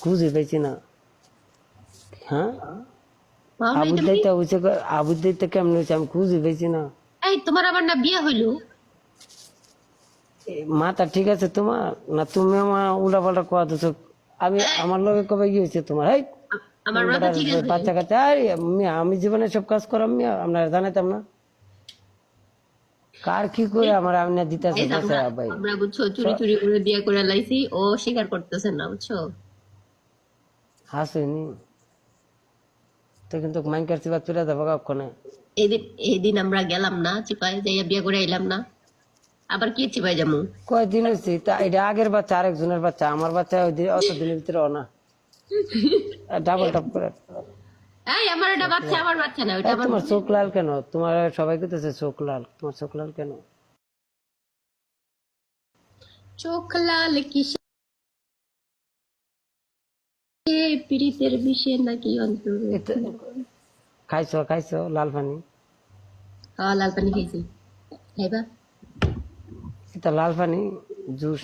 খুঁজে না হ্যাঁ হয়েছে কেমন হয়েছে আমি খুঁজে পেয়েছি না এই তোমার আবার না বিয়ে হইল এ, ঠিক আছে তোমার না তুমি আমার উল্টা পাল্টা কোয়া দিছো আমি আমার লগে কবে কি হয়েছে তোমার আছে বাচ্চা কাচ্চা আরে আমি জীবনে সব কাজ করাম আপনারা জানাতাম না কার কি করে আমার আমি না দিতেছে ভাই আমরা বুঝছ চুরি চুরি করে বিয়ে করে লাইছি ও স্বীকার করতেছে না বুঝছ হাসেনি। তো কিন্তু মাইনকার চিবা তুলে দেবো কখনো? এদিন এদিন আমরা গেলাম না চিপাই যাইয়া বিয়ে করে এলাম না। আবার কি চিপাই যাব কয়দিন হয়েছে তা এটা আগের বাচ্চা আরেকজনের বাচ্চা আমার বাচ্চা ওই অত দিনের ভিতরে না ডাবল টাপ করে। এই আমার এটা বাচ্চা আমার বাচ্চা না ওটা তোমার চোখ লাল কেন? তোমার সবাই করতেছে চোখ লাল। তোমার চোখ লাল কেন? চোখ লাল কিসে পীড়িতের বিষে নাকি অন্তর। খাইছো খাইছো লাল পানি হ্যাঁ লাল পানি খাইছি। খাইবা? এটা লাল পানি জুস।